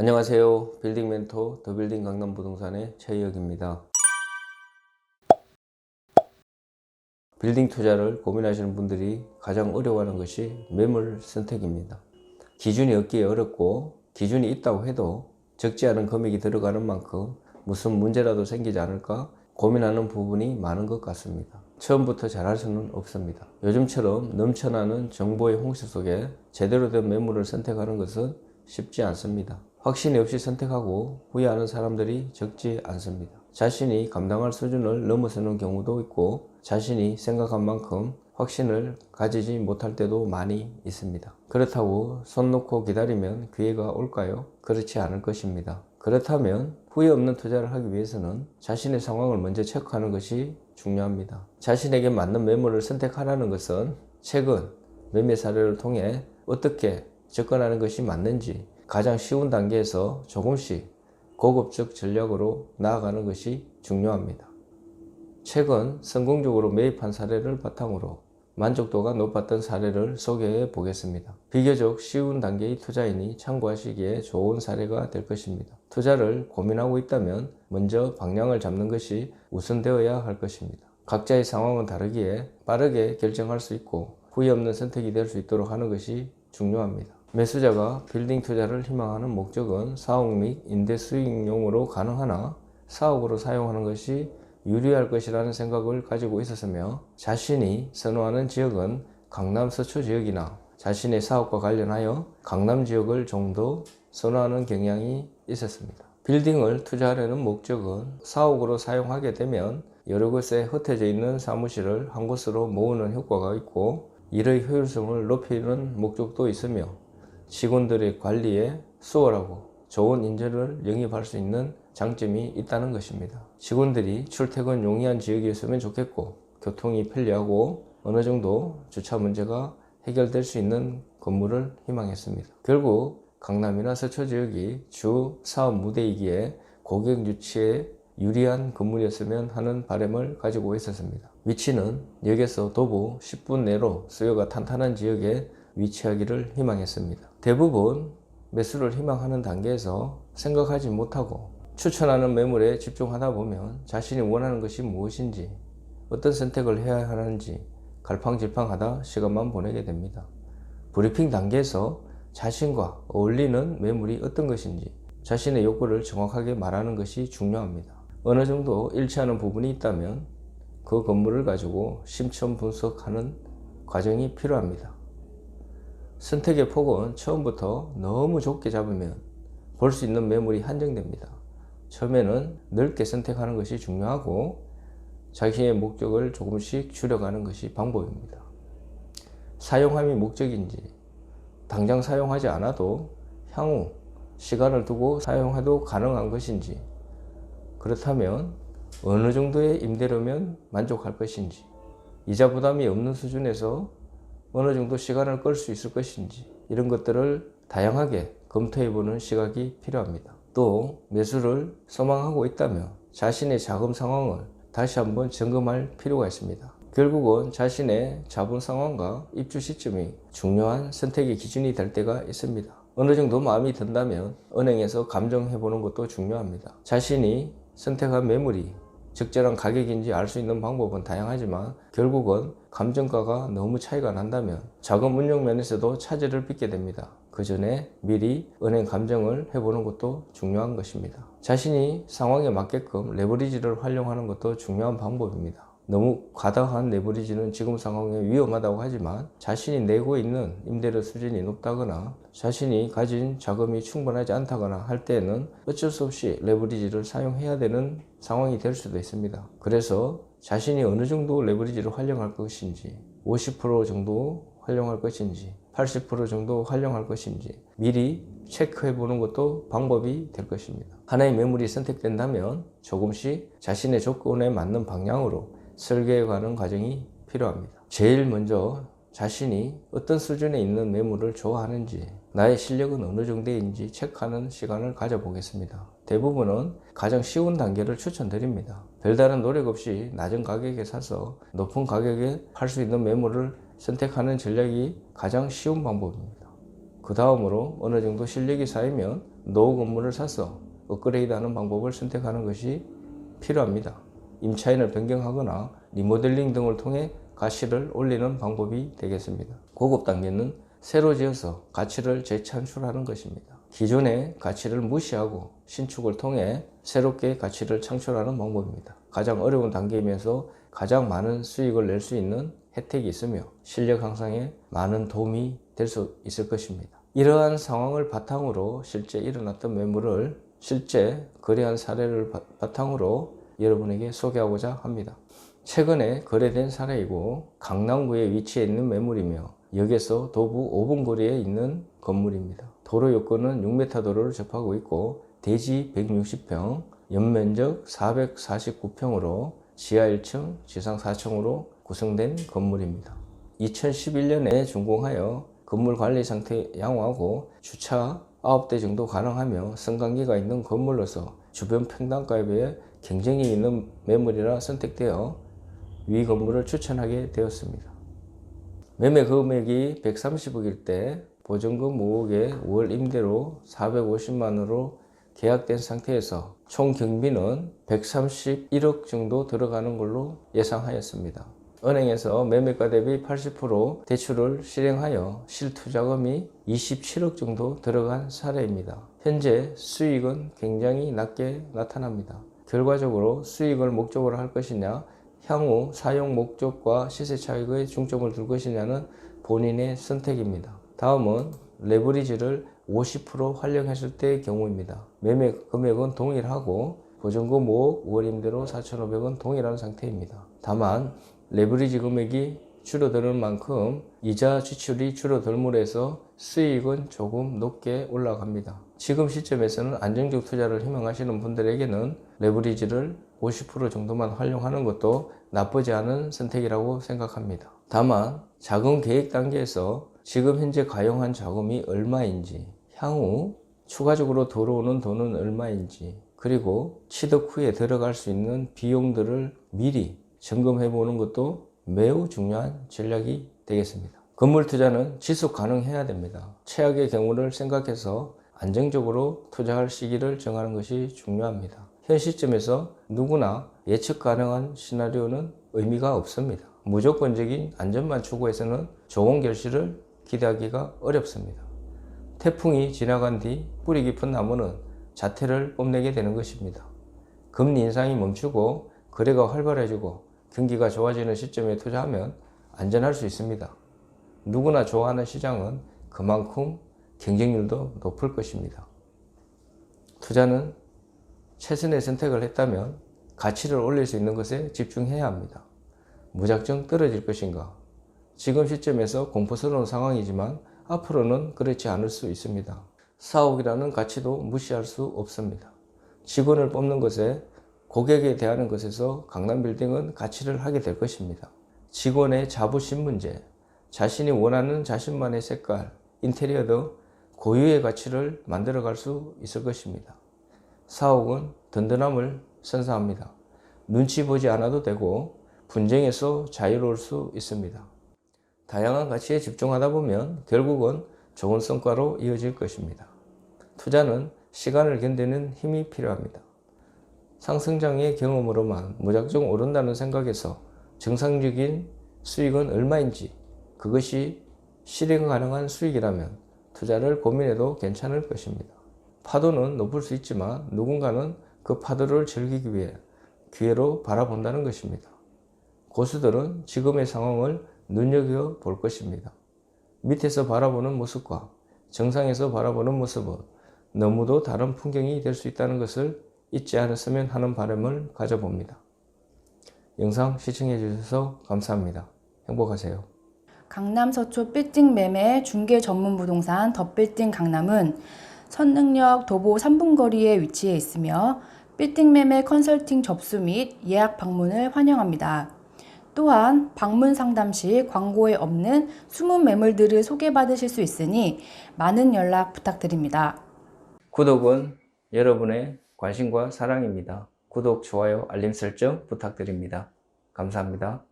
안녕하세요. 빌딩 멘토 더 빌딩 강남 부동산의 최희혁입니다. 빌딩 투자를 고민하시는 분들이 가장 어려워하는 것이 매물 선택입니다. 기준이 얻기 어렵고 기준이 있다고 해도 적지 않은 금액이 들어가는 만큼 무슨 문제라도 생기지 않을까 고민하는 부분이 많은 것 같습니다. 처음부터 잘할 수는 없습니다. 요즘처럼 넘쳐나는 정보의 홍수 속에 제대로 된 매물을 선택하는 것은 쉽지 않습니다. 확신이 없이 선택하고 후회하는 사람들이 적지 않습니다. 자신이 감당할 수준을 넘어서는 경우도 있고 자신이 생각한 만큼 확신을 가지지 못할 때도 많이 있습니다. 그렇다고 손 놓고 기다리면 기회가 올까요? 그렇지 않을 것입니다. 그렇다면 후회 없는 투자를 하기 위해서는 자신의 상황을 먼저 체크하는 것이 중요합니다. 자신에게 맞는 매물을 선택하라는 것은 최근 매매 사례를 통해 어떻게 접근하는 것이 맞는지 가장 쉬운 단계에서 조금씩 고급적 전략으로 나아가는 것이 중요합니다. 최근 성공적으로 매입한 사례를 바탕으로 만족도가 높았던 사례를 소개해 보겠습니다. 비교적 쉬운 단계의 투자이니 참고하시기에 좋은 사례가 될 것입니다. 투자를 고민하고 있다면 먼저 방향을 잡는 것이 우선되어야 할 것입니다. 각자의 상황은 다르기에 빠르게 결정할 수 있고 후회 없는 선택이 될 수 있도록 하는 것이 중요합니다. 매수자가 빌딩 투자를 희망하는 목적은 사옥 및 임대 수익용으로 가능하나 사옥으로 사용하는 것이 유리할 것이라는 생각을 가지고 있었으며 자신이 선호하는 지역은 강남 서초 지역이나 자신의 사업과 관련하여 강남 지역을 좀 더 선호하는 경향이 있었습니다. 빌딩을 투자하려는 목적은 사옥으로 사용하게 되면 여러 곳에 흩어져 있는 사무실을 한 곳으로 모으는 효과가 있고 일의 효율성을 높이는 목적도 있으며 직원들의 관리에 수월하고 좋은 인재를 영입할 수 있는 장점이 있다는 것입니다. 직원들이 출퇴근 용이한 지역이었으면 좋겠고 교통이 편리하고 어느 정도 주차 문제가 해결될 수 있는 건물을 희망했습니다. 결국 강남이나 서초 지역이 주 사업 무대이기에 고객 유치에 유리한 건물이었으면 하는 바람을 가지고 있었습니다. 위치는 역에서 도보 10분 내로 수요가 탄탄한 지역에 위치하기를 희망했습니다. 대부분 매수를 희망하는 단계에서 생각하지 못하고 추천하는 매물에 집중하다 보면 자신이 원하는 것이 무엇인지 어떤 선택을 해야 하는지 갈팡질팡하다 시간만 보내게 됩니다. 브리핑 단계에서 자신과 어울리는 매물이 어떤 것인지 자신의 욕구를 정확하게 말하는 것이 중요합니다. 어느 정도 일치하는 부분이 있다면 그 건물을 가지고 심층 분석하는 과정이 필요합니다. 선택의 폭은 처음부터 너무 좁게 잡으면 볼 수 있는 매물이 한정됩니다. 처음에는 넓게 선택하는 것이 중요하고 자신의 목적을 조금씩 줄여가는 것이 방법입니다. 사용함이 목적인지 당장 사용하지 않아도 향후 시간을 두고 사용해도 가능한 것인지 그렇다면 어느 정도의 임대료면 만족할 것인지 이자 부담이 없는 수준에서 어느 정도 시간을 끌 수 있을 것인지 이런 것들을 다양하게 검토해 보는 시각이 필요합니다. 또 매수를 소망하고 있다면 자신의 자금 상황을 다시 한번 점검할 필요가 있습니다. 결국은 자신의 자본 상황과 입주 시점이 중요한 선택의 기준이 될 때가 있습니다. 어느 정도 마음이 든다면 은행에서 감정해 보는 것도 중요합니다. 자신이 선택한 매물이 적절한 가격인지 알 수 있는 방법은 다양하지만 결국은 감정가가 너무 차이가 난다면 자금 운용 면에서도 차질을 빚게 됩니다. 그 전에 미리 은행 감정을 해보는 것도 중요한 것입니다. 자신이 상황에 맞게끔 레버리지를 활용하는 것도 중요한 방법입니다. 너무 과다한 레버리지는 지금 상황에 위험하다고 하지만 자신이 내고 있는 임대료 수준이 높다거나 자신이 가진 자금이 충분하지 않다거나 할 때에는 어쩔 수 없이 레버리지를 사용해야 되는 상황이 될 수도 있습니다. 그래서 자신이 어느 정도 레버리지를 활용할 것인지 50% 정도 활용할 것인지 80% 정도 활용할 것인지 미리 체크해 보는 것도 방법이 될 것입니다. 하나의 매물이 선택된다면 조금씩 자신의 조건에 맞는 방향으로 설계해 가는 과정이 필요합니다. 제일 먼저 자신이 어떤 수준에 있는 매물을 좋아하는지 나의 실력은 어느 정도인지 체크하는 시간을 가져보겠습니다. 대부분은 가장 쉬운 단계를 추천드립니다. 별다른 노력 없이 낮은 가격에 사서 높은 가격에 팔 수 있는 매물을 선택하는 전략이 가장 쉬운 방법입니다. 그 다음으로 어느 정도 실력이 쌓이면 노후 건물을 사서 업그레이드하는 방법을 선택하는 것이 필요합니다. 임차인을 변경하거나 리모델링 등을 통해 가치를 올리는 방법이 되겠습니다. 고급 단계는 새로 지어서 가치를 재창출하는 것입니다. 기존의 가치를 무시하고 신축을 통해 새롭게 가치를 창출하는 방법입니다. 가장 어려운 단계이면서 가장 많은 수익을 낼 수 있는 혜택이 있으며 실력 향상에 많은 도움이 될 수 있을 것입니다. 이러한 상황을 바탕으로 실제 일어났던 매물을 실제 거래한 사례를 바- 바탕으로 여러분에게 소개하고자 합니다. 최근에 거래된 사례이고 강남구에 위치해 있는 매물이며 역에서 도부 5분 거리에 있는 건물입니다. 도로 요건은 6m 도로를 접하고 있고 대지 160평, 연면적 449평으로 지하 1층, 지상 4층으로 구성된 건물입니다. 2011년에 준공하여 건물 관리 상태 양호하고 주차 9대 정도 가능하며 승강기가 있는 건물로서 주변 평당가에 비해 경쟁이 있는 매물이라 선택되어 위 건물을 추천하게 되었습니다. 매매 금액이 130억일 때 보증금 5억에 월 임대로 450만원으로 계약된 상태에서 총 경비는 131억 정도 들어가는 걸로 예상하였습니다. 은행에서 매매가 대비 80% 대출을 실행하여 실투자금이 27억 정도 들어간 사례입니다. 현재 수익은 굉장히 낮게 나타납니다. 결과적으로 수익을 목적으로 할 것이냐, 향후 사용 목적과 시세 차익에 중점을 둘 것이냐는 본인의 선택입니다. 다음은 레버리지를 50% 활용했을 때의 경우입니다. 매매 금액은 동일하고 보증금 5억, 월 임대료 4,500원 동일한 상태입니다. 다만 레버리지 금액이 줄어드는 만큼 이자 지출이 줄어들므로 해서 수익은 조금 높게 올라갑니다. 지금 시점에서는 안정적 투자를 희망하시는 분들에게는 레버리지를 50% 정도만 활용하는 것도 나쁘지 않은 선택이라고 생각합니다. 다만 자금 계획 단계에서 지금 현재 가용한 자금이 얼마인지 향후 추가적으로 들어오는 돈은 얼마인지 그리고 취득 후에 들어갈 수 있는 비용들을 미리 점검해 보는 것도 매우 중요한 전략이 되겠습니다. 건물 투자는 지속 가능해야 됩니다. 최악의 경우를 생각해서 안정적으로 투자할 시기를 정하는 것이 중요합니다. 현 시점에서 누구나 예측 가능한 시나리오는 의미가 없습니다. 무조건적인 안전만 추구해서는 좋은 결실을 기대하기가 어렵습니다. 태풍이 지나간 뒤 뿌리 깊은 나무는 자태를 뽐내게 되는 것입니다. 금리 인상이 멈추고 거래가 활발해지고 경기가 좋아지는 시점에 투자하면 안전할 수 있습니다. 누구나 좋아하는 시장은 그만큼 경쟁률도 높을 것입니다. 투자는 최선의 선택을 했다면 가치를 올릴 수 있는 것에 집중해야 합니다. 무작정 떨어질 것인가? 지금 시점에서 공포스러운 상황이지만 앞으로는 그렇지 않을 수 있습니다. 사옥이라는 가치도 무시할 수 없습니다. 직원을 뽑는 것에 고객에 대하는 것에서 강남빌딩은 가치를 하게 될 것입니다. 직원의 자부심 문제, 자신이 원하는 자신만의 색깔, 인테리어 등 고유의 가치를 만들어갈 수 있을 것입니다. 사옥은 든든함을 선사합니다. 눈치 보지 않아도 되고 분쟁에서 자유로울 수 있습니다. 다양한 가치에 집중하다 보면 결국은 좋은 성과로 이어질 것입니다. 투자는 시간을 견디는 힘이 필요합니다. 상승장의 경험으로만 무작정 오른다는 생각에서 정상적인 수익은 얼마인지 그것이 실행 가능한 수익이라면 투자를 고민해도 괜찮을 것입니다. 파도는 높을 수 있지만 누군가는 그 파도를 즐기기 위해 기회로 바라본다는 것입니다. 고수들은 지금의 상황을 눈여겨 볼 것입니다. 밑에서 바라보는 모습과 정상에서 바라보는 모습은 너무도 다른 풍경이 될 수 있다는 것을 잊지 않았으면 하는 바람을 가져봅니다. 영상 시청해 주셔서 감사합니다. 행복하세요. 강남 서초 빌딩 매매 중개 전문 부동산 더 빌딩 강남은 선능력 도보 3분 거리에 위치해 있으며 빌딩 매매 컨설팅 접수 및 예약 방문을 환영합니다. 또한 방문 상담 시 광고에 없는 숨은 매물들을 소개받으실 수 있으니 많은 연락 부탁드립니다. 구독은 여러분의 관심과 사랑입니다. 구독, 좋아요, 알림 설정 부탁드립니다. 감사합니다.